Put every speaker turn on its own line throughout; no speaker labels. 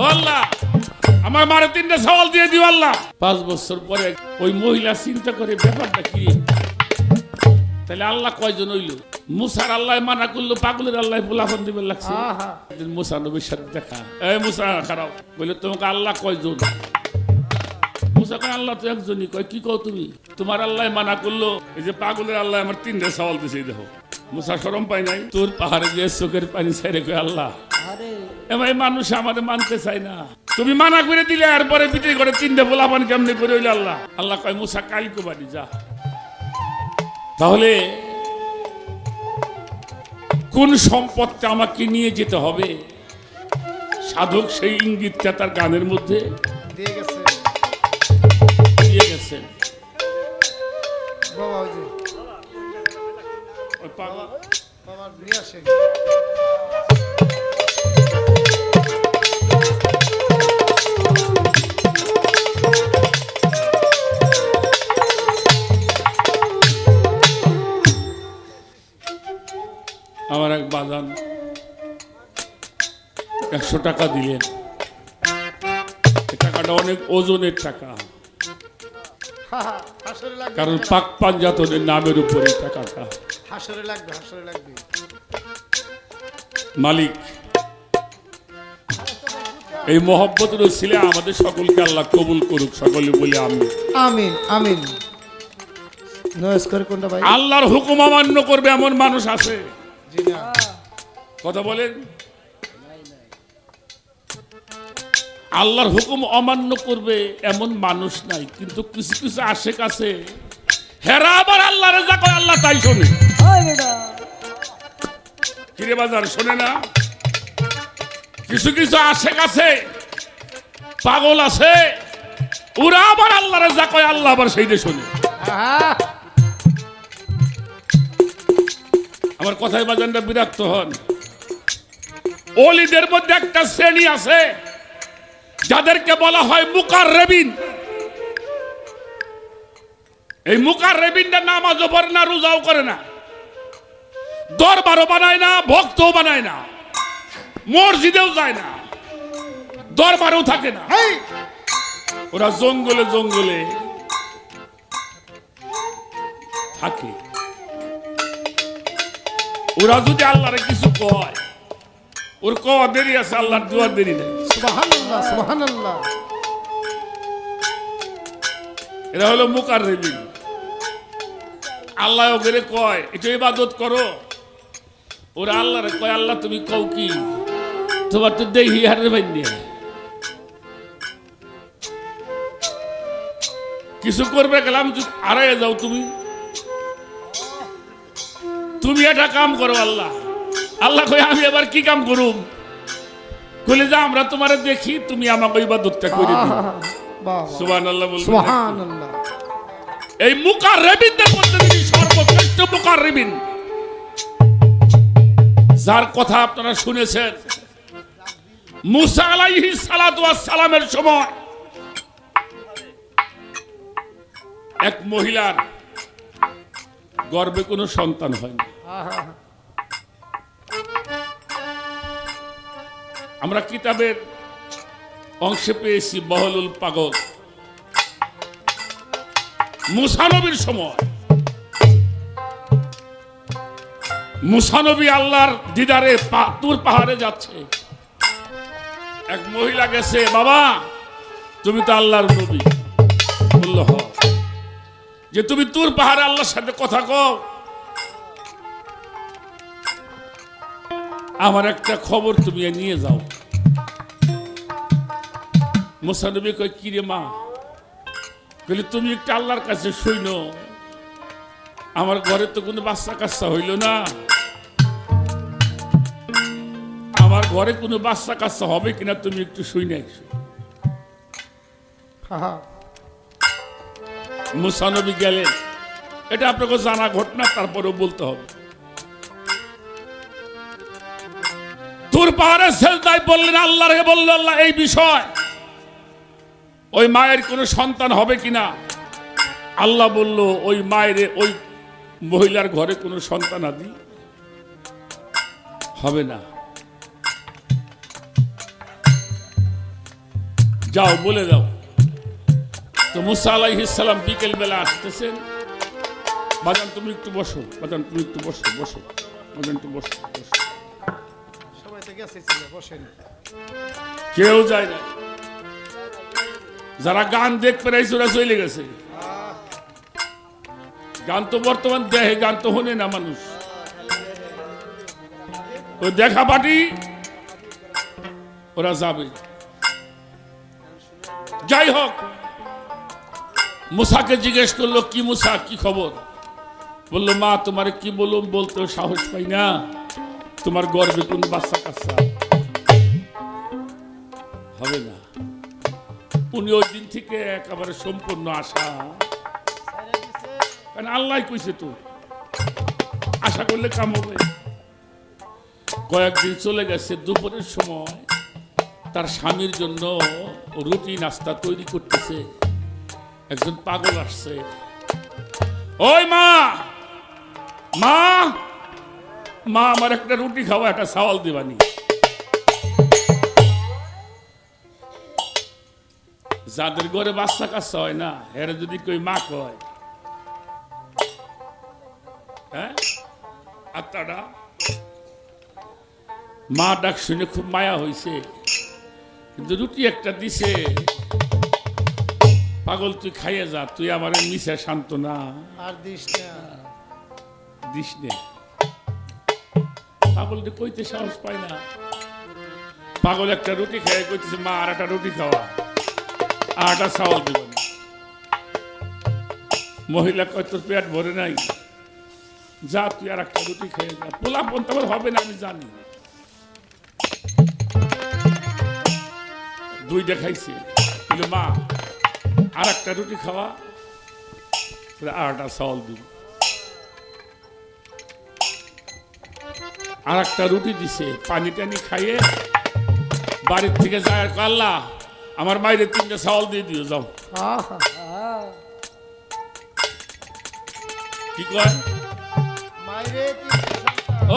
ও আল্লাহ আমার মারে তিনটা সওয়াল দিয়ে দিও আল্লাহ। পাঁচ বছর পরে ওই মহিলা চিন্তা করে ব্যাপারটা কি তাহলে আল্লাহ কয়জন হইল? মুসার আল্লাহ মানা করল পাগলের আল্লাহ ফুলাফন দিবে লাগছে।
আহা।
একদিন মুসা নবীর সাথে দেখা। এই মুসা খারাপ। বলে তোমাকে আল্লাহ কয়জন? মুসা কয় আল্লাহ তো একজনই। কয় কি কও তুমি? তোমার আল্লাহ মানা করল। এই যে পাগলের আল্লাহ আমার তিনটে সওয়াল দিছে এই দেখো। মুসা সরম পাই নাই। তোর পাহাড়ে গিয়ে চোখের পানি ছেড়ে কয় আল্লাহ এবার মানুষ আমাদের মানতে চায় না। তুমি মানা করে দিলে এরপরে পিঠে করে তিনটে পোলাপান কেমনি করে হইলে আল্লাহ? আল্লাহ কয় মুসা কালকে বাড়ি যা। তাহলে কোন সম্পদটা আমাকে নিয়ে যেতে হবে? সাধক সেই ইঙ্গিতটা তার গানের মধ্যে
দিয়ে গেছে।
দিয়ে গেছেন
বাবা ওই যে
ওই
নিয়ে আসে
আমার এক বাগান একশো টাকা দিলেন। টাকাটা অনেক ওজনের টাকা। কারণ পাক পাঞ্জাতনের নামের উপরে টাকাটা।
হাসরে লাগবে হাসরে লাগবে।
মালিক এই মহব্বতের ছিলে আমাদের সকলকে আল্লাহ কবুল করুক সকলে বলে আমি
আমিন আমিন। নয়েস করে কোনটা ভাই?
আল্লাহর হুকুম অমান্য করবে এমন মানুষ আছে।
জি না।
কথা বলেন। আল্লাহর হুকুম অমান্য করবে এমন মানুষ নাই কিন্তু কিছু কিছু আশেক আছে। হেরা আবার আল্লাহরে যা কয় আল্লাহ তাই শোনে। কিরে বাজার শোনে না? কিছু কিছু আশেক আছে পাগল আছে। ওরা আবার আল্লাহরে যা কয় আল্লাহ আবার শোনে। আমার কথায় বাজানটা বিরক্ত হন। অলিদের মধ্যে একটা শ্রেণি আছে যাদেরকে বলা হয় মুকার রেবিন এই মুকার রেবিনটা নামাজও পড়ে না রোজাও করে না। দরবারও বানায় না ভক্তও বানায় না মসজিদেও যায় না দরবারেও থাকে না। ওরা জঙ্গলে জঙ্গলে থাকে। ওরা যদি আল্লাহরে কিছু কয় ওর কওয়া দেরি আছে আল্লাহর দুয়ার দেরি নেই।
সুবহানাল্লাহ সুবহানাল্লাহ।
এরা হলো মুকার রেবিন আল্লাহ ওকে কয় এটা ইবাদত করো ওরা আল্লাহরে কয় আল্লাহ তুমি কও কি? তোমার তো দেহি হারে বাইন্দিয়া কিছু করবে গেলাম আড়াই যাও তুমি। তুমি এটা কাম করো আল্লাহ। আল্লাহ কই আমি এবার কি কাম করুম? কইলে যে আমরা তোমারে দেখি তুমি আমাকে ইবাদতটা করে দিও। সুবহানাল্লাহ বলবেন
সুবহানাল্লাহ।
এই মুকার রেবিনদের মধ্যে তিনি সর্বশ্রেষ্ঠ মুকার রেবিন যার কথা আপনারা শুনেছেন। মুসা আলাইহি সালামের সময় এক মহিলার গর্বে কোনো সন্তান হয়নি। আমরা কিতাবের অংশে পেয়েছি বহলুল পাগল। মুসানবীর সময় মুসানবী আল্লাহর দিদারে পা- তুর পাহাড়ে যাচ্ছে। এক মহিলা গেছে, বাবা, তুমি তো আল্লাহর নবী। বলল, "হ।" যে তুমি তুর পাহাড়ে আল্লাহর সাথে কথা কও। আমার একটা খবর তুমি নিয়ে যাও। মোসানবী কয় কিরে মা? বলে তুমি একটু আল্লাহর কাছে শুইন। আমার ঘরে তো কোনো বাচ্চা কাচ্চা হইল না। ঘরে কোনো বাচ্চা কাচ্চা হবে কিনা তুমি একটু শুই না
আহা
মুসানবী গেলেন। এটা আপনাকে জানা ঘটনা তারপরেও বলতে হবে। তোর পাহাড়ে শেষদায় বললেন আল্লাহ রে বলল আল্লাহ এই বিষয় ওই মায়ের কোনো সন্তান হবে কিনা? আল্লাহ বলল ওই মায়ের ওই মহিলার ঘরে কোনো সন্তান আদি হবে না। যাও বলে দাও। তো মুসা বিকেল বেলা আসতেছেন। বাজান তুমি একটু বসো বাজান তুমি একটু বসো বসো বাজান একটু বসো বসো।
সবাই তো গেছে বসেন।
কেউ যায় না। যারা গান দেখ পেরাইছে ওরা চলে গেছে। গান তো বর্তমান দেহে গান তো হনে না মানুষ। ও দেখা পাটি ওরা যাবে। যাই হোক, মুসাকে জিজ্ঞেস করল, কি মুসা, কি খবর? বলল, মা, তোমার কি বলুম বলতে সাহস পাই না। তোমার গর্বে কোন বাচ্চা কাচ্চা হবে না। উনি ওই দিন থেকে একেবারে সম্পূর্ণ আশা। কারণ আল্লাহ কইছে তো, আশা করলে কাম হবে। কয়েকদিন চলে গেছে দুপুরের সময়। তার স্বামীর জন্য রুটি নাস্তা তৈরি করতেছে। একজন পাগল আসছে। ওই মা! মা! মা, আমার একটা রুটি খাওয়া একটা সাওয়াল দিবানি যাদের ঘরে বাচ্চা কাচ্চা হয় না এরা যদি কই মা কয়। হ্যাঁ? আত্মাটা? মা ডাক শুনে খুব মায়া হইছে। কিন্তু রুটি একটা দিছে। পাগল তুই খাইয়ে যা তুই আমার মিশে শান্ত না।
আর দিস না।
দিস নে। পাগল কইতে সাহস পায় না। পাগল একটা রুটি খেয়ে কইতেছে মা আর একটা রুটি খাওয়া। আর একটা চাউল দিব না। মহিলা কয় তোর পেট ভরে নাই। যা তুই আর একটা রুটি খেয়ে যা। পোলা পন্থা হবে না আমি জানি। দুই দেখাইছে। কিন্তু মা আর একটা রুটি খাওয়া। আর একটা চাউল দিব আর একটা রুটি দিছে পানি টানি খাইয়ে বাড়ির থেকে যায় আল্লাহ আমার মায়ের তিনটে চাউল দিয়ে দিও যাও। কি কয়?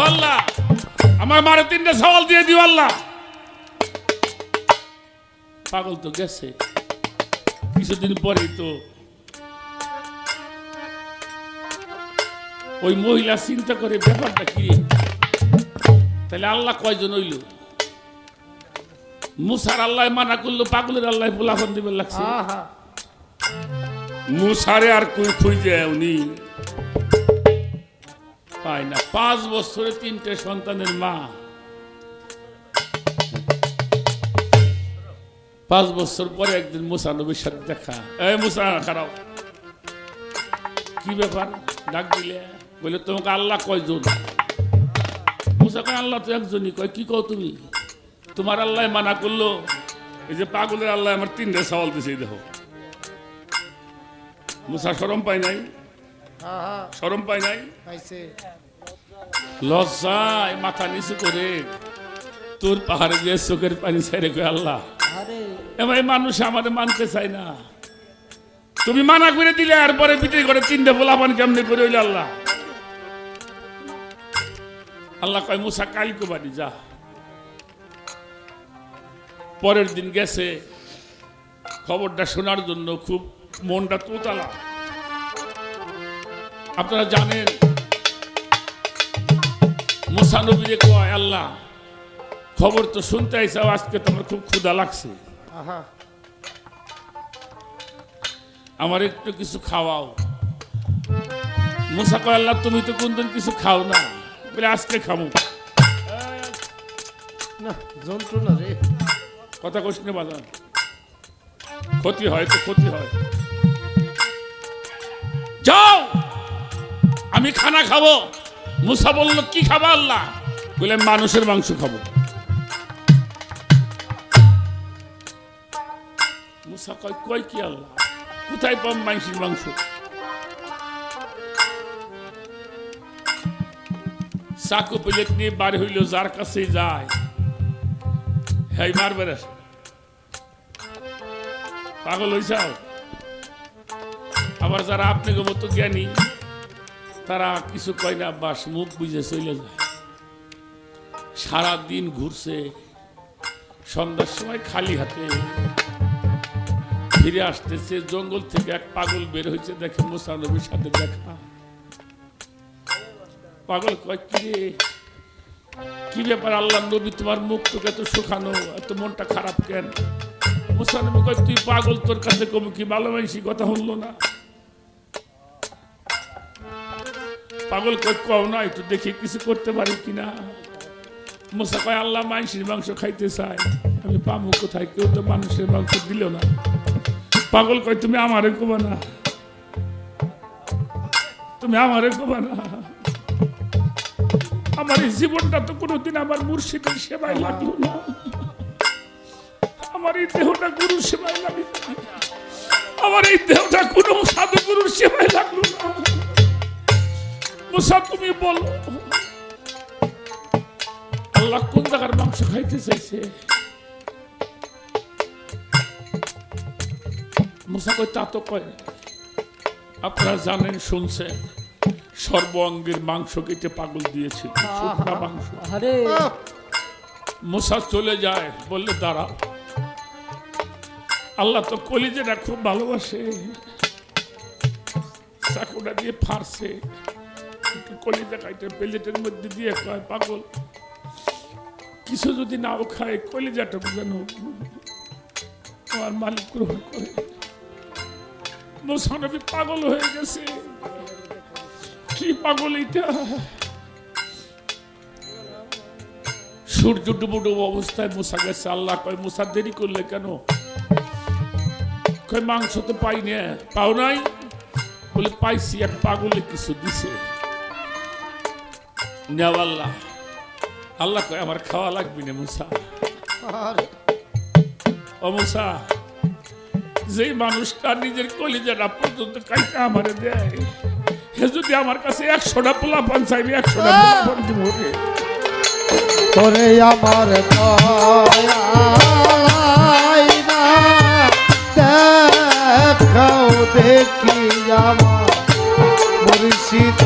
আল্লাহ আমার মারে তিনটে চাউল দিয়ে দিও আল্লাহ। পাগল তো গেছে। কিছুদিন পরেই তো ওই মহিলা চিন্তা করে ব্যাপারটা কি? তাহলে আল্লাহ কয়জন হইল? মুসার আল্লাহ মানা করল পাগলের আল্লাহ পোলাফন দিবে লাগছে। মুসারে আর কই খুঁজে উনি? পায় না পাঁচ বছরে তিনটে সন্তানের মা। পাঁচ বছর পরে একদিন মুসা নবীর সাথে দেখা। এই মুসা খারাপ। কি ব্যাপার? ডাক দিলে? বলে তোমাকে আল্লাহ কয়জন মুসা কয় আল্লাহ তো একজনই। কয় কি কও তুমি? তোমার আল্লাহ মানা করল। এই যে পাগলের আল্লাহ আমার তিনটে সওয়াল দিছে দেখো। মুসা সরম পাই নাই? সরম পাই নাই? লজ্জায় মাথা নিচু করে তোর পাহাড়ে দিয়ে চোখের পানি ছেড়ে কই আল্লাহ এবার মানুষ আমাদের মানতে চায় না। তুমি মানা করে দিলে আর পরে পিঠে করে তিনটে পোলাপান কেমনে করে হইলে আল্লাহ? আল্লাহ কয় মুসা কালকে বাড়ি যা। পরের দিন গেছে। খবরটা শোনার জন্য খুব মনটা তোতালা। আপনারা জানেন মুসা নবীরে কয় আল্লাহ খবর তো শুনতে আইসাও আজকে তোমার খুব ক্ষুধা লাগছে। আমার একটু কিছু খাওয়াও। মুসা কয় আল্লাহ তুমি তো কোনদিন কিছু খাও না। বলে আজকে খাব
না যন্ত্রণা রে।
কথা কোশ নে বাজান। ক্ষতি হয় তো ক্ষতি হয়। যাও আমি খানা খাব। মুসা বলল কি খাবা আল্লাহ? বলে মানুষের মাংস খাব। কয় কয় কি আল্লাহ? কোথায় পাম মাংস? প্লেট নিয়ে হইল, যার কাছে যায়। হ্যাঁ পাগল হইসাও আবার যারা আপনাকে মতো জ্ঞানী, তারা কিছু কয় না, বাস মুখ বুঝে চলে যায়। সারাদিন ঘুরছে, সন্ধ্যার সময় খালি হাতে। ফিরে আসতেছে, জঙ্গল থেকে এক পাগল বের হয়েছে, দেখে মুসা নবীর সাথে দেখা। পাগল কয়, কি ব্যাপার আল্লাহ নবী তোমার মুখ তোকে এত শুকানো, এত মনটা খারাপ কেন? মুসানবী কয়, তুই পাগল, তোর কাছে কম কি ভালো মানুষই কথা হলো না। পাগল কয়, কও না, একটু দেখি কিছু করতে পারি কিনা মুসা কয়, আল্লাহ মানুষের মাংস খাইতে চায়, আমি পাবো কোথায়? কেউ তো মানুষের মাংস দিল না। পাগল কয়, তুমি আমারে কবা না। তুমি আমারে কবা না। আমার এই জীবনটা তো কোনোদিন আমার মুর্শিদের সেবায় লাগল না। আমার এই দেহটা গুরুর সেবায় লাগল। আমার এই দেহটা কোনো সাধু গুরুর সেবায় লাগল না। মুসা, তুমি বলো, আল্লাহ কোন জায়গার মাংস খাইতে চাইছে? মুসা কই তা তো কয় আপনারা জানেন শুনছেন সর্ব অঙ্গের মাংস কেটে পাগল দিয়েছিল শুকনা মাংস। মুসা চলে যায় বললে দাঁড়া আল্লাহ তো কলিজেটা খুব ভালোবাসে চাকুটা দিয়ে ফারছে কলিজা খাইতে প্লেটের মধ্যে দিয়ে কয় পাগল। কিছু যদি নাও খায় কলিজাটা যেন আমার মালিক গ্রহণ করে। মুসানবী পাগল হয়ে গেছে। কি পাগল এটা? সূর্য ডুবো ডুবো অবস্থায় মুসা গেছে। আল্লাহ কয় মুসা দেরি করলে কেন? কয় মাংস তো পাই না পাও নাই? বলে পাইছি এক পাগলে কিছু দিছে। নেও আল্লাহ। আল্লাহ কয় আমার খাওয়া লাগবে না মুসা ও মুসা যে মানুষটা নিজের কলিজাটা পর্যন্ত কাইটা আমারে দেয় হে যদি আমার কাছে একশোটা পোলা পান চাইবে একশোটা পোলা পান দিব
তোরে আমার দেখাও দেখি আমার মুর্শিদ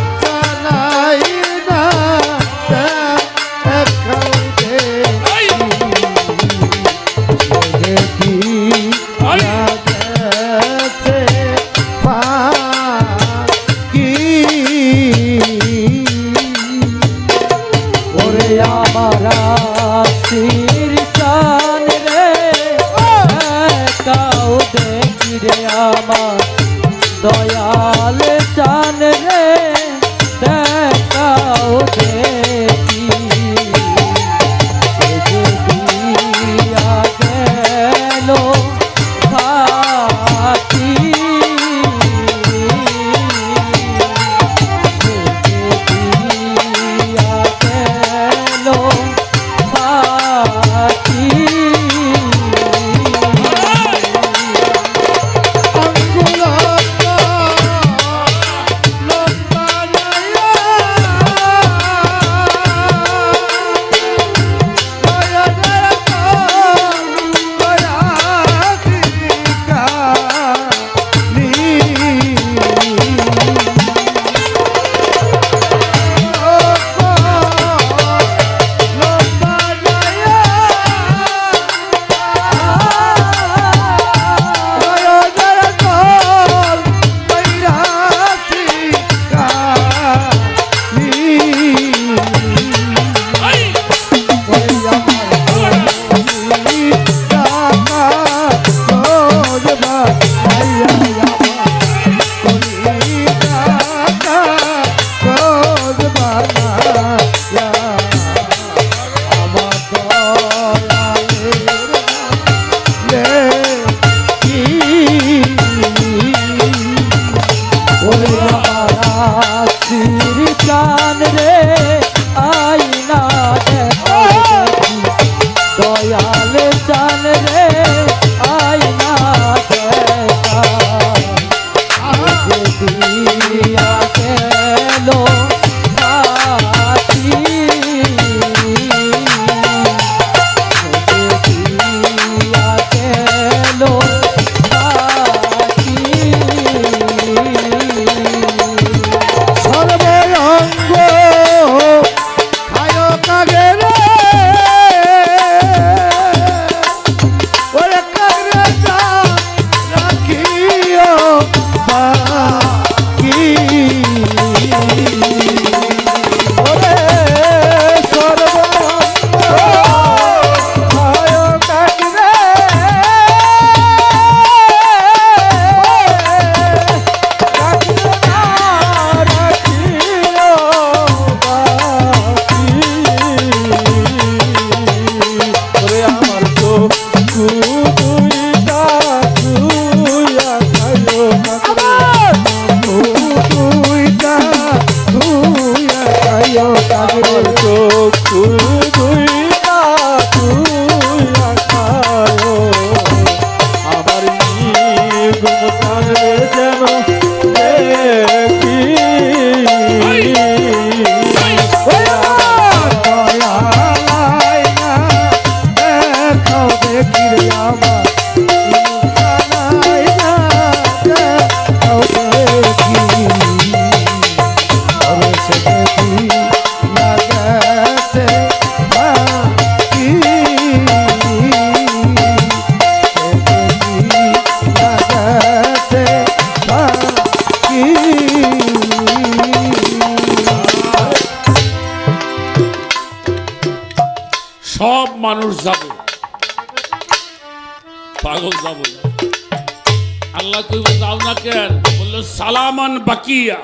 সালামান বাকিয়া।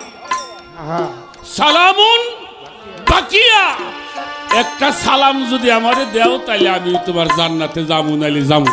সালামুন বাকিয়া। একটা সালাম যদি আমারে দেও তাহলে আমি তোমার জান্নাতে যাব নাহলে যাব